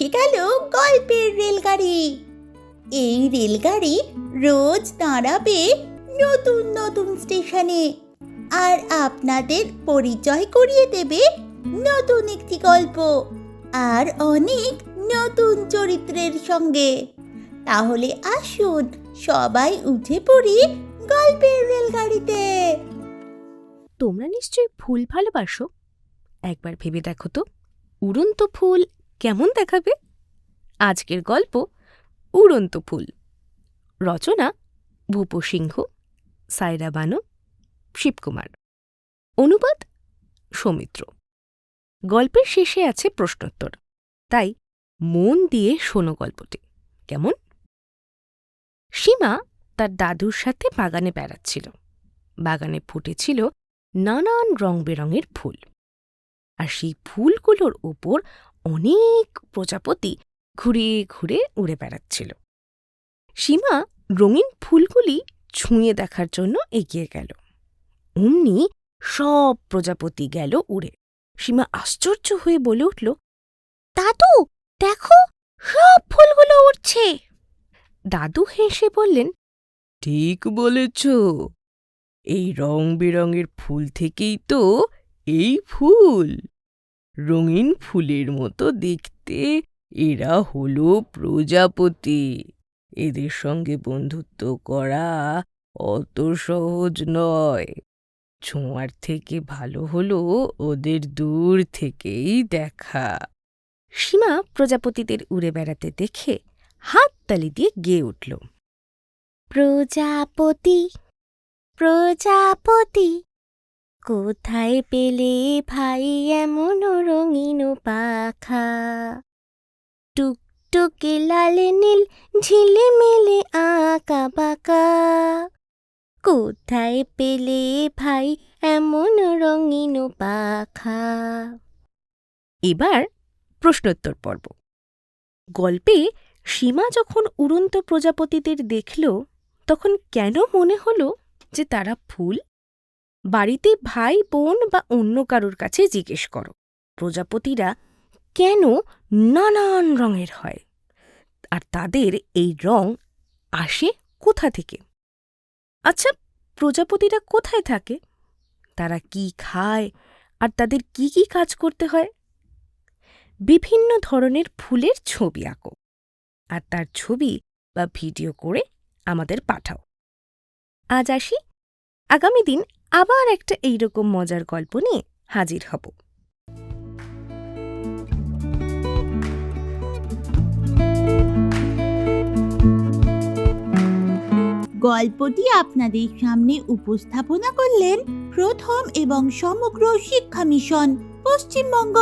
রেলগাড়ি। এই রেলগাড়ি রোজ দাঁড়াবে নতুন নতুন স্টেশনে আর আপনাদের পরিচয় করিয়ে দেবে নতুন একটি গল্প আর অনেক নতুন চরিত্রের সঙ্গে। তাহলে আসুন সবাই উঠে পড়ি গল্পের রেলগাড়িতে। তোমরা নিশ্চয়ই ফুল ভালোবাসো। একবার ভেবে দেখো তো। উড়ন্ত ফুল কেমন দেখাবে? আজকের গল্প উড়ন্ত ফুল। রচনা ভূপ সিংহ, সায়রা বানু, শিবকুমার। অনুবাদ সৌমিত্র। গল্পের শেষে আছে প্রশ্নোত্তর। তাই মন দিয়ে শোনো গল্পটি। কেমন? সীমা তার দাদুর সাথে বাগানে বেড়াচ্ছিল। বাগানে ফুটেছিল নানান রং বেরঙের ফুল। আর সেই ফুলগুলোর ওপর অনেক প্রজাপতি ঘুরে ঘুরে উড়ে বেড়াচ্ছিল। সীমা রঙিন ফুলগুলি ছুঁয়ে দেখার জন্য এগিয়ে গেল। অমনি সব প্রজাপতি গেল উড়ে। সীমা আশ্চর্য হয়ে বলে উঠল, দাদু, দেখো, সব ফুলগুলো উড়ছে! দাদু হেসে বললেন, ঠিক বলেছ। এই রং বেরঙের ফুল থেকেই তো এই ফুল। রঙিন ফুলের মতো দেখতে। এরা হলো প্রজাপতি। এদের সঙ্গে বন্ধুত্ব করা অত সহজ নয়। ছোঁয়ার থেকে ভালো হলো ওদের দূর থেকেই দেখা। সীমা প্রজাপতিদের উড়ে বেড়াতে দেখে হাততালি দিয়ে গেয়ে উঠল। প্রজাপতি প্রজাপতি কোথায় পেলে ভাই এমন রঙিন পাখা? টুকটুকে লাল নীল ঝিলিমিলি আঁকা বাঁকা। কোথায় পেলে ভাই এমন রঙিন পাখা? এবার প্রশ্নোত্তর পর্ব। গল্পে সীমা যখন উড়ন্ত প্রজাপতিদের দেখল, তখন কেন মনে হলো যে তারা ফুল? বাড়িতে ভাই, বোন বা অন্য কারোর কাছে জিজ্ঞেস করো। প্রজাপতিরা কেন নানান রঙের হয়? আর তাদের এই রং আসে কোথা থেকে? আচ্ছা প্রজাপতিরা কোথায় থাকে? তারা কি খায়? আর তাদের কি কি কাজ করতে হয়? বিভিন্ন ধরনের ফুলের ছবি আঁকো। আর তার ছবি বা ভিডিও করে আমাদের পাঠাও। আজ আসি। আগামী দিন আবার একটা এইরকম মজার গল্প নিয়ে হাজির হব। গল্পটি আপনাদের সামনে উপস্থাপনা করলেন প্রথম এবং সমগ্র শিক্ষা মিশন, পশ্চিমবঙ্গ।